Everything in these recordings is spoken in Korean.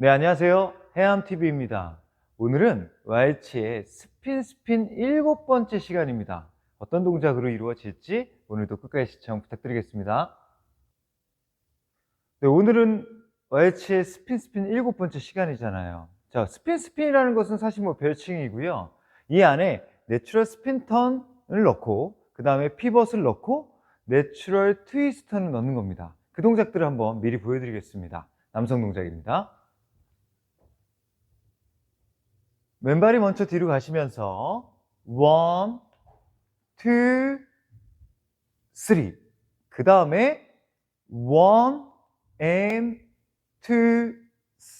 네, 안녕하세요. 해암TV입니다. 오늘은 YH의 스핀 스핀 일곱 번째 시간입니다. 어떤 동작으로 이루어질지 오늘도 끝까지 시청 부탁드리겠습니다. 네, 오늘은 YH의 스핀 스핀 일곱 번째 시간이잖아요. 자, 스핀 스핀이라는 것은 사실 뭐 별칭이고요. 이 안에 내추럴 스핀 턴을 넣고 그 다음에 피벗을 넣고 내추럴 트위스턴을 넣는 겁니다. 그 동작들을 한번 미리 보여드리겠습니다. 남성 동작입니다. 왼발이 먼저 뒤로 가시면서 one, two, three. 그 다음에 one and two,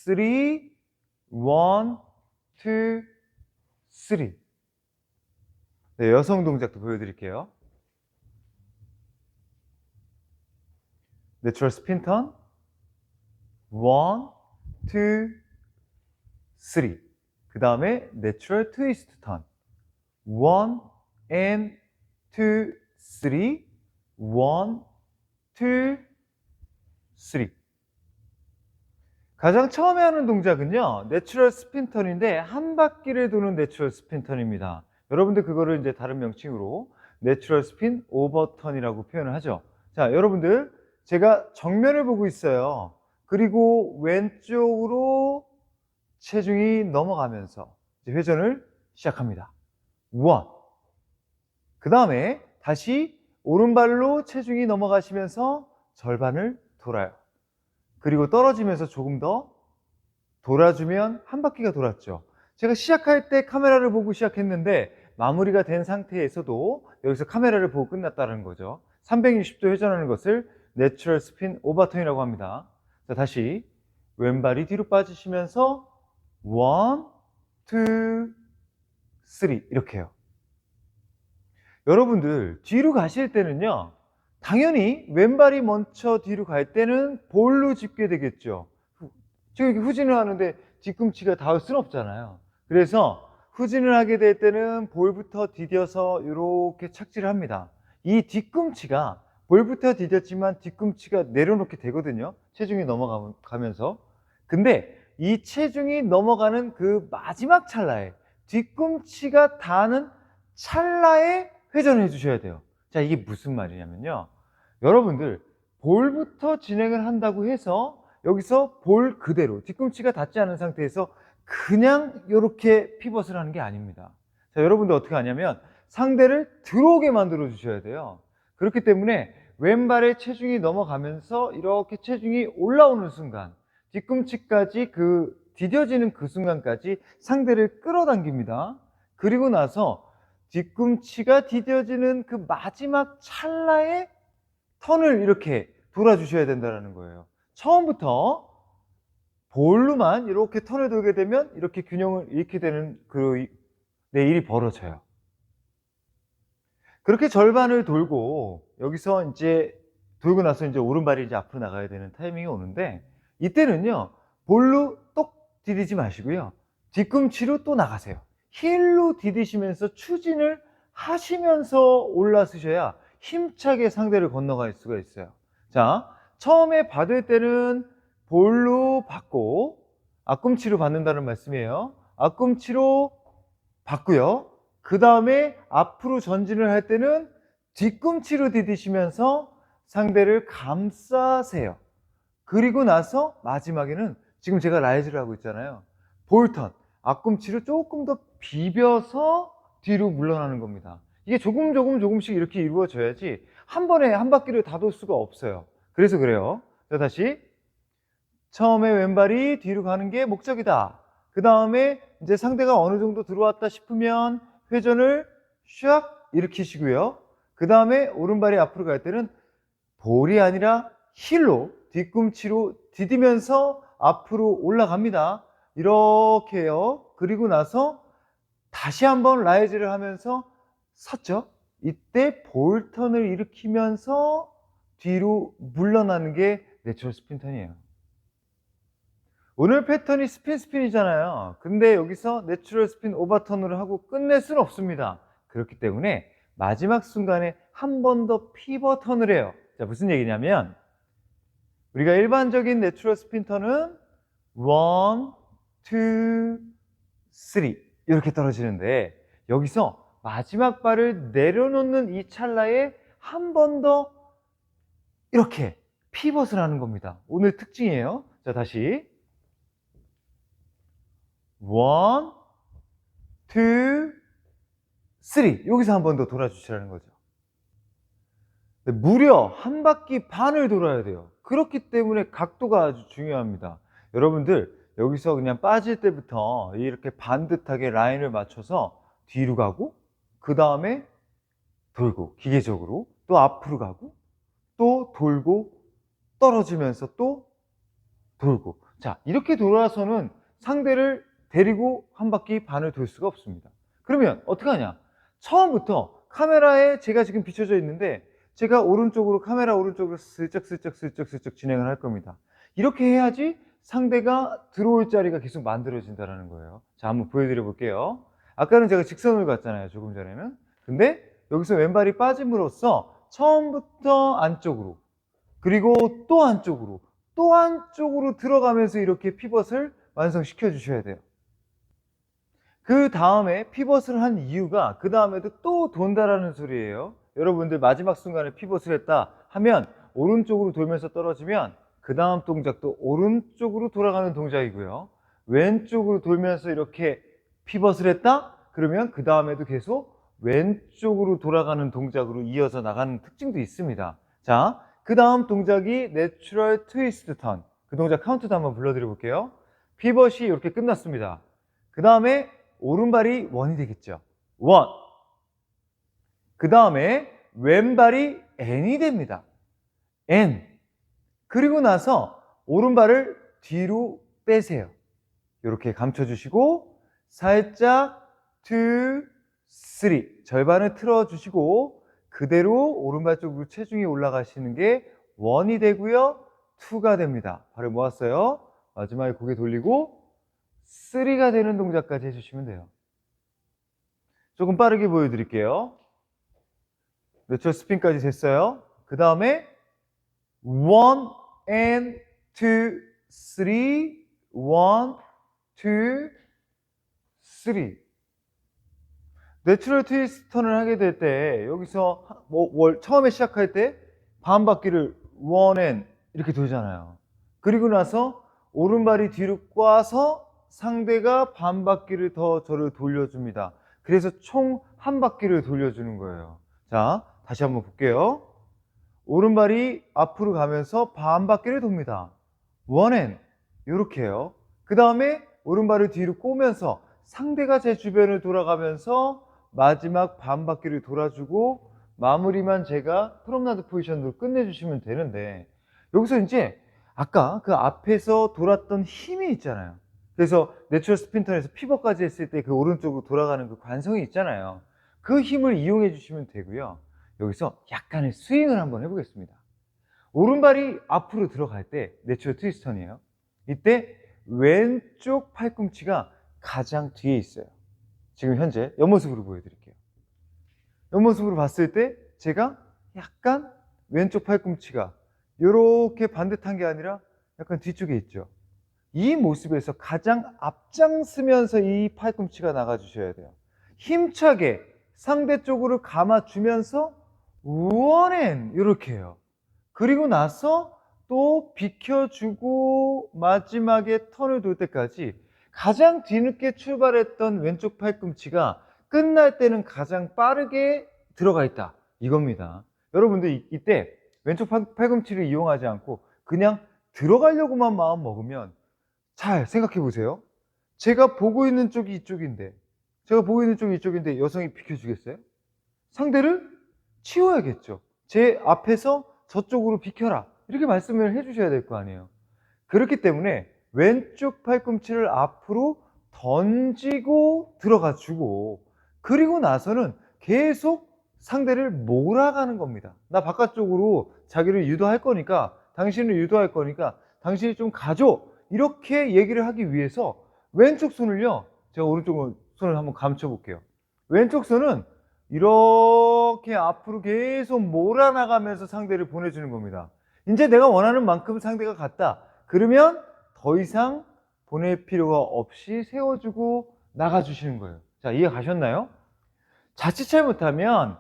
three, one, two, three. 네, 여성 동작도 보여드릴게요. 내추럴 스핀 턴, one, two, three. 그 다음에 내추럴 트위스트 턴, one and two, three, one, two, three. 가장 처음에 하는 동작은요, 내추럴 스핀 턴인데 한 바퀴를 도는 내추럴 스핀 턴입니다. 여러분들 그거를 이제 다른 명칭으로 스핀 오버 턴이라고 표현을 하죠. 자, 여러분들 제가 정면을 보고 있어요. 그리고 왼쪽으로 체중이 넘어가면서 회전을 시작합니다. 원. 그 다음에 다시 오른발로 체중이 넘어가시면서 절반을 돌아요. 그리고 떨어지면서 조금 더 돌아주면 한 바퀴가 돌았죠. 제가 시작할 때 카메라를 보고 시작했는데 마무리가 된 상태에서도 여기서 카메라를 보고 끝났다는 거죠. 360도 회전하는 것을 내추럴 스핀 오버턴이라고 합니다. 자, 다시 왼발이 뒤로 빠지시면서 원, 투, 쓰리 이렇게 해요. 여러분들 뒤로 가실 때는요. 당연히 왼발이 먼저 뒤로 갈 때는 볼로 짚게 되겠죠. 후- 지금 이렇게 후진을 하는데 뒤꿈치가 닿을 수는 없잖아요. 그래서 후진을 하게 될 때는 볼부터 디뎌서 이렇게 착지를 합니다. 이 뒤꿈치가 볼부터 디뎠지만 뒤꿈치가 내려놓게 되거든요. 체중이 넘어가면서. 근데 이 체중이 넘어가는 그 마지막 찰나에 뒤꿈치가 닿는 찰나에 회전을 해주셔야 돼요. 자, 이게 무슨 말이냐면요. 여러분들, 볼부터 진행을 한다고 해서 여기서 볼 그대로 뒤꿈치가 닿지 않은 상태에서 그냥 이렇게 피벗을 하는 게 아닙니다. 자, 여러분들 어떻게 하냐면 상대를 들어오게 만들어 주셔야 돼요. 그렇기 때문에 왼발에 체중이 넘어가면서 이렇게 체중이 올라오는 순간 뒤꿈치까지 그 디뎌지는 그 순간까지 상대를 끌어당깁니다. 그리고 나서 뒤꿈치가 디뎌지는 그 마지막 찰나에 턴을 이렇게 돌아주셔야 된다는 거예요. 처음부터 볼로만 이렇게 턴을 돌게 되면 이렇게 균형을 잃게 되는 그 내 일이 벌어져요. 그렇게 절반을 돌고 여기서 이제 돌고 나서 이제 오른발이 이제 앞으로 나가야 되는 타이밍이 오는데 이때는요 볼로 똑 디디지 마시고요 뒤꿈치로 또 나가세요. 힐로 디디시면서 추진을 하시면서 올라서셔야 힘차게 상대를 건너갈 수가 있어요. 자, 처음에 받을 때는 볼로 받고 앞꿈치로 받는다는 말씀이에요. 앞꿈치로 받고요. 그 다음에 앞으로 전진을 할 때는 뒤꿈치로 디디시면서 상대를 감싸세요. 그리고 나서 마지막에는 지금 제가 라이즈를 하고 있잖아요. 볼턴. 앞꿈치로 조금 더 비벼서 뒤로 물러나는 겁니다. 이게 조금 조금 조금씩 이렇게 이루어져야지 한 번에 한 바퀴를 다 돌 수가 없어요. 그래서 그래요. 자, 다시. 처음에 왼발이 뒤로 가는 게 목적이다. 그 다음에 이제 상대가 어느 정도 들어왔다 싶으면 회전을 샥 일으키시고요. 그 다음에 오른발이 앞으로 갈 때는 볼이 아니라 힐로 뒤꿈치로 디디면서 앞으로 올라갑니다. 이렇게요. 그리고 나서 다시 한번 라이즈를 하면서 섰죠. 이때 볼턴을 일으키면서 뒤로 물러나는 게 내추럴 스핀 턴이에요. 오늘 패턴이 스핀 스핀이잖아요. 근데 여기서 내추럴 스핀 오버턴으로 하고 끝낼 수는 없습니다. 그렇기 때문에 마지막 순간에 한 번 더 피벗 턴을 해요. 자, 무슨 얘기냐면 우리가 일반적인 내추럴 스핀 턴은 one, two, three 이렇게 떨어지는데 여기서 마지막 발을 내려놓는 이 찰나에 한 번 더 이렇게 피벗을 하는 겁니다. 오늘 특징이에요. 자, 다시. one, two, three. 여기서 한 번 더 돌아주시라는 거죠. 네, 무려 한 바퀴 반을 돌아야 돼요. 그렇기 때문에 각도가 아주 중요합니다. 여러분들, 여기서 그냥 빠질 때부터 이렇게 반듯하게 라인을 맞춰서 뒤로 가고, 그 다음에 돌고, 기계적으로, 또 앞으로 가고, 또 돌고, 떨어지면서 또 돌고. 자, 이렇게 돌아서는 상대를 데리고 한 바퀴 반을 돌 수가 없습니다. 그러면 어떻게 하냐? 처음부터 카메라에 제가 지금 비춰져 있는데 제가 오른쪽으로 카메라 오른쪽으로 슬쩍 슬쩍 슬쩍 슬쩍 진행을 할 겁니다. 이렇게 해야지 상대가 들어올 자리가 계속 만들어진다는 거예요. 자, 한번 보여드려 볼게요. 아까는 제가 직선을 갔잖아요. 조금 전에는. 근데 여기서 왼발이 빠짐으로써 처음부터 안쪽으로 그리고 또 안쪽으로 또 안쪽으로 들어가면서 이렇게 피벗을 완성시켜 주셔야 돼요. 그 다음에 피벗을 한 이유가 그 다음에도 또 돈다라는 소리예요. 여러분들 마지막 순간에 피벗을 했다 하면 오른쪽으로 돌면서 떨어지면 그 다음 동작도 오른쪽으로 돌아가는 동작이고요. 왼쪽으로 돌면서 이렇게 피벗을 했다? 그러면 그 다음에도 계속 왼쪽으로 돌아가는 동작으로 이어서 나가는 특징도 있습니다. 자, 그 다음 동작이 내추럴 트위스트 턴. 그 동작 카운트도 한번 불러드려 볼게요. 피벗이 이렇게 끝났습니다. 그 다음에 오른발이 원이 되겠죠. 원. 그 다음에 왼발이 n이 됩니다. n. 그리고 나서 오른발을 뒤로 빼세요. 이렇게 감춰주시고 살짝 2, 3 절반을 틀어주시고 그대로 오른발 쪽으로 체중이 올라가시는 게 원이 되고요. 2가 됩니다. 발을 모았어요. 마지막에 고개 돌리고 3가 되는 동작까지 해주시면 돼요. 조금 빠르게 보여드릴게요. 내추럴 스핀까지 됐어요. 그 다음에 1 and 2, 3, 1, 2, 3. 내추럴 트위스턴을 하게 될 때 여기서 하- 뭐, 월- 처음에 시작할 때 반 바퀴를 원앤 이렇게 돌잖아요. 그리고 나서 오른발이 뒤로 꽈서 상대가 반 바퀴를 더 저를 돌려줍니다. 그래서 총 한 바퀴를 돌려주는 거예요. 자, 다시 한번 볼게요. 오른발이 앞으로 가면서 반 바퀴를 돕니다. 원앤 이렇게요. 그 다음에 오른발을 뒤로 꼬면서 상대가 제 주변을 돌아가면서 마지막 반 바퀴를 돌아주고 마무리만 제가 프롬나드 포지션으로 끝내주시면 되는데 여기서 이제 아까 그 앞에서 돌았던 힘이 있잖아요. 그래서 내추럴 스핀턴에서 피벗까지 했을 때 그 오른쪽으로 돌아가는 그 관성이 있잖아요. 그 힘을 이용해 주시면 되고요. 여기서 약간의 스윙을 한번 해보겠습니다. 오른발이 앞으로 들어갈 때 내추럴 트위스턴이에요. 이때 왼쪽 팔꿈치가 가장 뒤에 있어요. 지금 현재 옆모습으로 보여드릴게요. 옆모습으로 봤을 때 제가 약간 왼쪽 팔꿈치가 이렇게 반듯한 게 아니라 약간 뒤쪽에 있죠. 이 모습에서 가장 앞장서면서 이 팔꿈치가 나가주셔야 돼요. 힘차게 상대 쪽으로 감아주면서 원앤 이렇게 해요. 그리고 나서 또 비켜주고 마지막에 턴을 돌 때까지 가장 뒤늦게 출발했던 왼쪽 팔꿈치가 끝날 때는 가장 빠르게 들어가 있다. 이겁니다. 여러분들 이- 이때 왼쪽 팔- 팔꿈치를 이용하지 않고 그냥 들어가려고만 마음 먹으면 잘 생각해 보세요. 제가 보고 있는 쪽이 이쪽인데, 제가 보고 있는 쪽이 이쪽인데 여성이 비켜주겠어요? 상대를 치워야겠죠. 제 앞에서 저쪽으로 비켜라. 이렇게 말씀을 해주셔야 될 거 아니에요. 그렇기 때문에 왼쪽 팔꿈치를 앞으로 던지고 들어가 주고, 그리고 나서는 계속 상대를 몰아가는 겁니다. 나 바깥쪽으로 자기를 유도할 거니까, 당신을 유도할 거니까, 당신이 좀 가줘. 이렇게 얘기를 하기 위해서 왼쪽 손을요, 제가 오른쪽 손을 한번 감춰 볼게요. 왼쪽 손은 이렇게 앞으로 계속 몰아나가면서 상대를 보내주는 겁니다. 이제 내가 원하는 만큼 상대가 갔다. 그러면 더 이상 보낼 필요가 없이 세워주고 나가주시는 거예요. 자, 이해 가셨나요? 자칫 잘못하면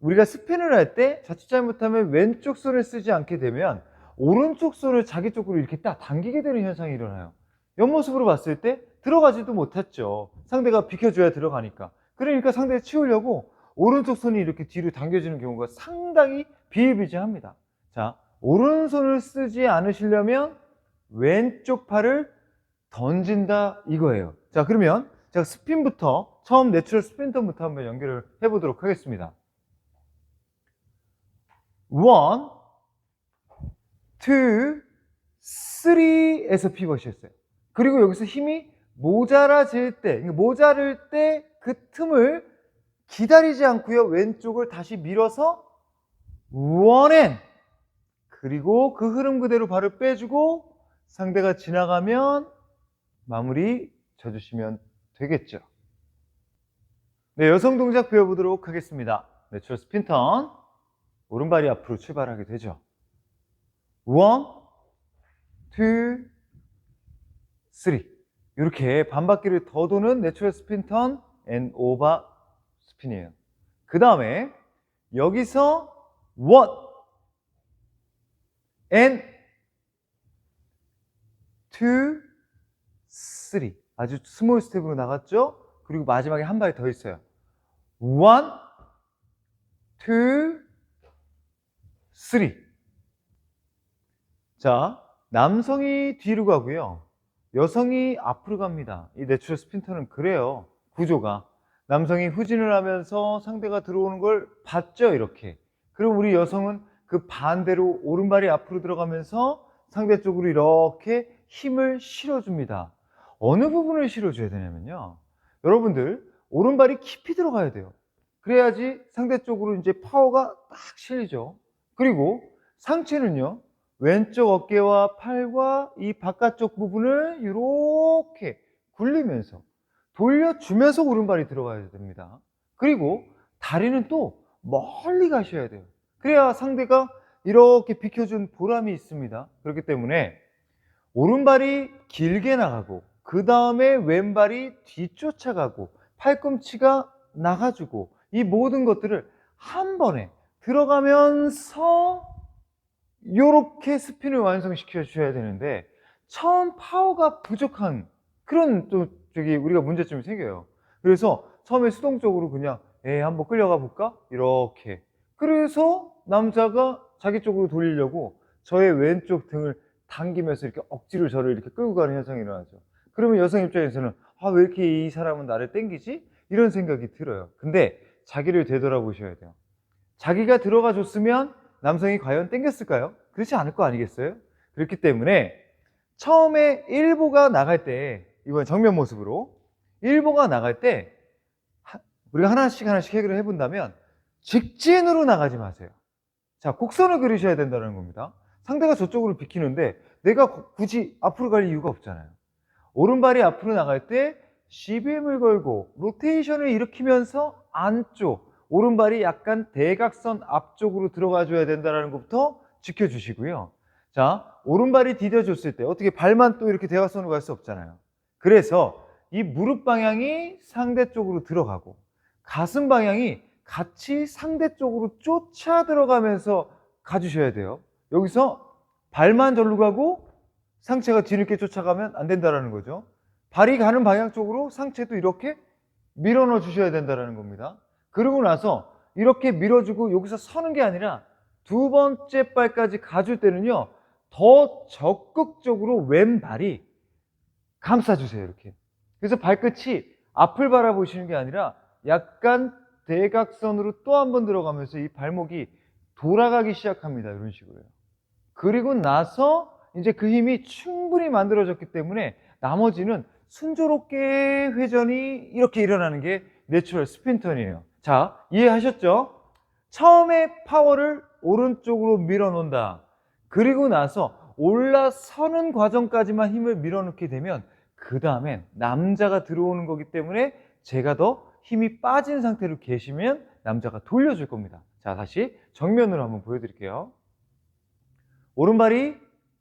우리가 스핀을 할 때 자칫 잘못하면 왼쪽 손을 쓰지 않게 되면 오른쪽 손을 자기 쪽으로 이렇게 딱 당기게 되는 현상이 일어나요. 옆모습으로 봤을 때 들어가지도 못했죠. 상대가 비켜줘야 들어가니까. 그러니까 상대를 치우려고 오른쪽 손이 이렇게 뒤로 당겨지는 경우가 상당히 비일비재합니다. 자, 오른손을 쓰지 않으시려면 왼쪽 팔을 던진다 이거예요. 자, 그러면 제가 스핀부터 처음 내추럴 스핀턴부터 한번 연결을 해보도록 하겠습니다. 원, 투, 쓰리에서 피벗이었어요. 그리고 여기서 힘이 모자라질 때, 그러니까 모자랄 때 그 틈을 기다리지 않고요. 왼쪽을 다시 밀어서 원앤 그리고 그 흐름 그대로 발을 빼주고 상대가 지나가면 마무리 져주시면 되겠죠. 네, 여성 동작 배워보도록 하겠습니다. 내추럴 스핀턴 오른발이 앞으로 출발하게 되죠. 원, 투, 쓰리 이렇게 반바퀴를 더 도는 내추럴 스핀턴 앤 오바 스핀이에요. 그 다음에 여기서 원, 앤, 투, 쓰리 아주 스몰 스텝으로 나갔죠? 그리고 마지막에 한 발이 더 있어요. 원, 투, 쓰리 자, 남성이 뒤로 가고요. 여성이 앞으로 갑니다. 이 내추럴 스핀터는 그래요. 구조가. 남성이 후진을 하면서 상대가 들어오는 걸 봤죠, 이렇게. 그리고 우리 여성은 그 반대로 오른발이 앞으로 들어가면서 상대 쪽으로 이렇게 힘을 실어줍니다. 어느 부분을 실어줘야 되냐면요. 여러분들, 오른발이 깊이 들어가야 돼요. 그래야지 상대 쪽으로 이제 파워가 딱 실리죠. 그리고 상체는요, 왼쪽 어깨와 팔과 이 바깥쪽 부분을 이렇게 굴리면서 돌려주면서 오른발이 들어가야 됩니다. 그리고 다리는 또 멀리 가셔야 돼요. 그래야 상대가 이렇게 비켜준 보람이 있습니다. 그렇기 때문에 오른발이 길게 나가고 그 다음에 왼발이 뒤쫓아가고 팔꿈치가 나가주고 이 모든 것들을 한 번에 들어가면서 이렇게 스핀을 완성시켜 주셔야 되는데 처음 파워가 부족한 그런 또 저기 우리가 문제점이 생겨요. 그래서 처음에 수동적으로 그냥 에 한번 끌려가 볼까 이렇게 그래서 남자가 자기 쪽으로 돌리려고 저의 왼쪽 등을 당기면서 이렇게 억지로 저를 이렇게 끌고 가는 현상이 일어나죠. 그러면 여성 입장에서는 아 왜 이렇게 이 사람은 나를 땡기지 이런 생각이 들어요. 근데 자기를 되돌아보셔야 돼요. 자기가 들어가 줬으면 남성이 과연 땡겼을까요? 그렇지 않을 거 아니겠어요? 그렇기 때문에 처음에 일보가 나갈 때 이번 정면 모습으로 일보가 나갈 때 하- 우리가 하나씩 하나씩 해결을 해본다면 직진으로 나가지 마세요. 자, 곡선을 그리셔야 된다는 겁니다. 상대가 저쪽으로 비키는데 내가 고- 굳이 앞으로 갈 이유가 없잖아요. 오른발이 앞으로 나갈 때 CBM을 걸고 로테이션을 일으키면서 안쪽 오른발이 약간 대각선 앞쪽으로 들어가 줘야 된다는 것부터 지켜주시고요. 자, 오른발이 디뎌줬을 때 어떻게 발만 또 이렇게 대각선으로 갈 수 없잖아요. 그래서 이 무릎 방향이 상대 쪽으로 들어가고 가슴 방향이 같이 상대 쪽으로 쫓아 들어가면서 가주셔야 돼요. 여기서 발만 절로 가고 상체가 뒤늦게 쫓아가면 안 된다는 거죠. 발이 가는 방향 쪽으로 상체도 이렇게 밀어 넣어 주셔야 된다는 겁니다. 그러고 나서 이렇게 밀어주고 여기서 서는 게 아니라 두 번째 발까지 가줄 때는요, 더 적극적으로 왼발이 감싸주세요, 이렇게. 그래서 발끝이 앞을 바라보시는 게 아니라 약간 대각선으로 또 한 번 들어가면서 이 발목이 돌아가기 시작합니다. 이런 식으로요. 그리고 나서 이제 그 힘이 충분히 만들어졌기 때문에 나머지는 순조롭게 회전이 이렇게 일어나는 게 내추럴 스핀턴이에요. 자, 이해하셨죠? 처음에 파워를 오른쪽으로 밀어 놓는다. 그리고 나서 올라서는 과정까지만 힘을 밀어넣게 되면 그 다음엔 남자가 들어오는 거기 때문에 제가 더 힘이 빠진 상태로 계시면 남자가 돌려줄 겁니다. 자, 다시 정면으로 한번 보여드릴게요. 오른발이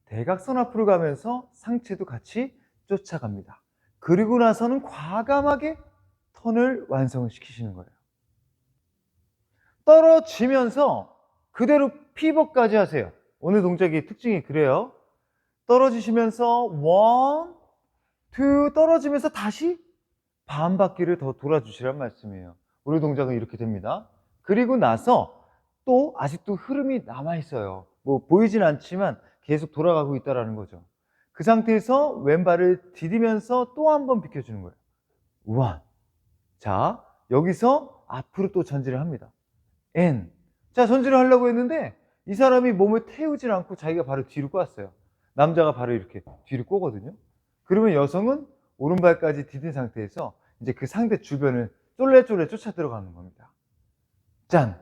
대각선 앞으로 가면서 상체도 같이 쫓아갑니다. 그리고 나서는 과감하게 턴을 완성시키시는 거예요. 떨어지면서 그대로 피벗까지 하세요. 오늘 동작의 특징이 그래요. 떨어지시면서 원, 투 떨어지면서 다시 반 바퀴를 더 돌아주시란 말씀이에요. 우리 동작은 이렇게 됩니다. 그리고 나서 또 아직도 흐름이 남아 있어요. 뭐 보이진 않지만 계속 돌아가고 있다라는 거죠. 그 상태에서 왼발을 디디면서 또 한 번 비켜주는 거예요. 원. 자, 여기서 앞으로 또 전진을 합니다. N. 자, 전진을 하려고 했는데 이 사람이 몸을 태우질 않고 자기가 발을 뒤로 꼬았어요. 남자가 발을 이렇게 뒤로 꼬거든요. 그러면 여성은 오른발까지 디딘 상태에서 이제 그 상대 주변을 쫄래쫄래 쫓아 들어가는 겁니다. 짠,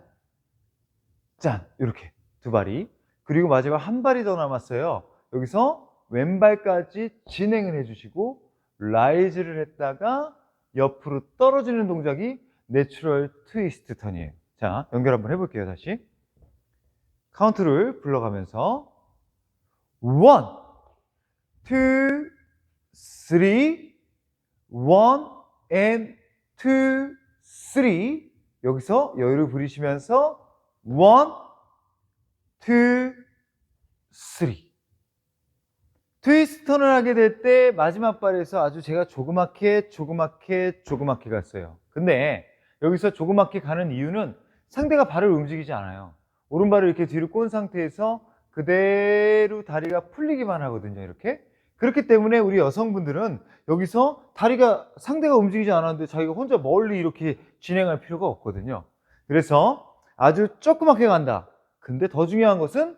짠, 이렇게 두 발이. 그리고 마지막 한 발이 더 남았어요. 여기서 왼발까지 진행을 해주시고 라이즈를 했다가 옆으로 떨어지는 동작이 내추럴 트위스트 턴이에요. 자, 연결 한번 해볼게요, 다시. 카운트를 불러가면서 원, 투, 쓰리, 원, 앤, 투, 쓰리. 여기서 여유를 부리시면서 원, 투, 쓰리. 트위스트 턴을 하게 될 때 마지막 발에서 아주 제가 조그맣게 조그맣게 조그맣게 갔어요. 근데 여기서 조그맣게 가는 이유는 상대가 발을 움직이지 않아요. 오른발을 이렇게 뒤로 꼰 상태에서 그대로 다리가 풀리기만 하거든요. 이렇게. 그렇기 때문에 우리 여성분들은 여기서 다리가 상대가 움직이지 않았는데 자기가 혼자 멀리 이렇게 진행할 필요가 없거든요. 그래서 아주 조그맣게 간다. 근데 더 중요한 것은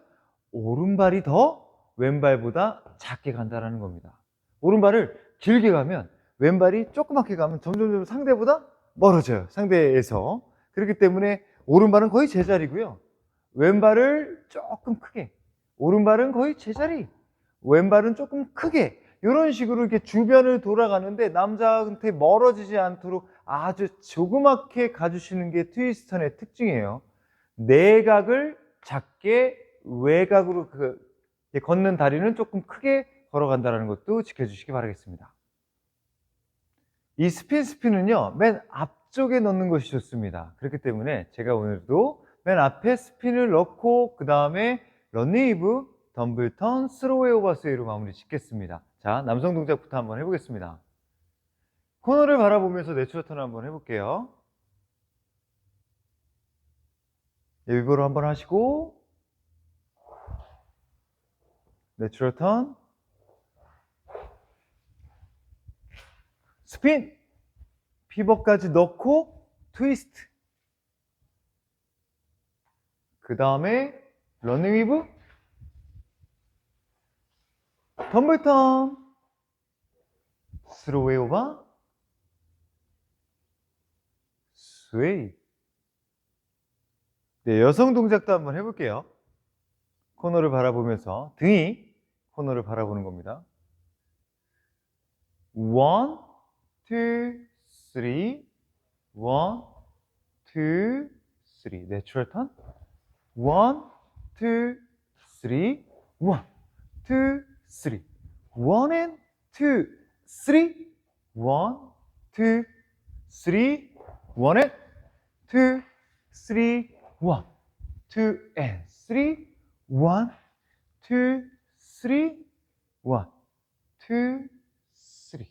오른발이 더 왼발보다 작게 간다라는 겁니다. 오른발을 길게 가면 왼발이 조그맣게 가면 점점점 상대보다 멀어져요. 상대에서. 그렇기 때문에 오른발은 거의 제자리고요. 왼발을 조금 크게. 오른발은 거의 제자리. 왼발은 조금 크게. 이런 식으로 이렇게 주변을 돌아가는데 남자한테 멀어지지 않도록 아주 조그맣게 가주시는 게 트위스턴의 특징이에요. 내각을 작게 외곽으로 그 걷는 다리는 조금 크게 걸어간다는 것도 지켜주시기 바라겠습니다. 이 스핀 스핀은요, 맨 앞쪽에 넣는 것이 좋습니다. 그렇기 때문에 제가 오늘도 맨 앞에 스핀을 넣고 그 다음에 런닝이브, 덤블턴, 스로우웨이 오버스웨이로 마무리 짓겠습니다. 자, 남성 동작부터 한번 해보겠습니다. 코너를 바라보면서 내추럴 턴 한번 해볼게요. 일부러 한번 하시고 내추럴 턴 스핀 피벗까지 넣고 트위스트 그 다음에 러닝 위브 덤블턴 스로웨이 오바 스웨이 네, 여성 동작도 한번 해볼게요 코너를 바라보면서 등이 코너를 바라보는 겁니다. One, two, three. One, two, three. 내추럴 턴. One, two, three. One, two, three. One and two, three. One, two, three. One and two, three. One, two and three. One, two, three. One, two, three.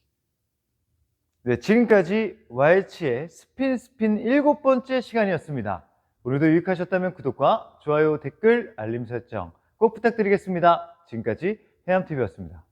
네, 지금까지 YH의 스핀 스핀 일곱 번째 시간이었습니다. 오늘도 유익하셨다면 구독과 좋아요, 댓글, 알림 설정 꼭 부탁드리겠습니다. 지금까지 해암TV였습니다.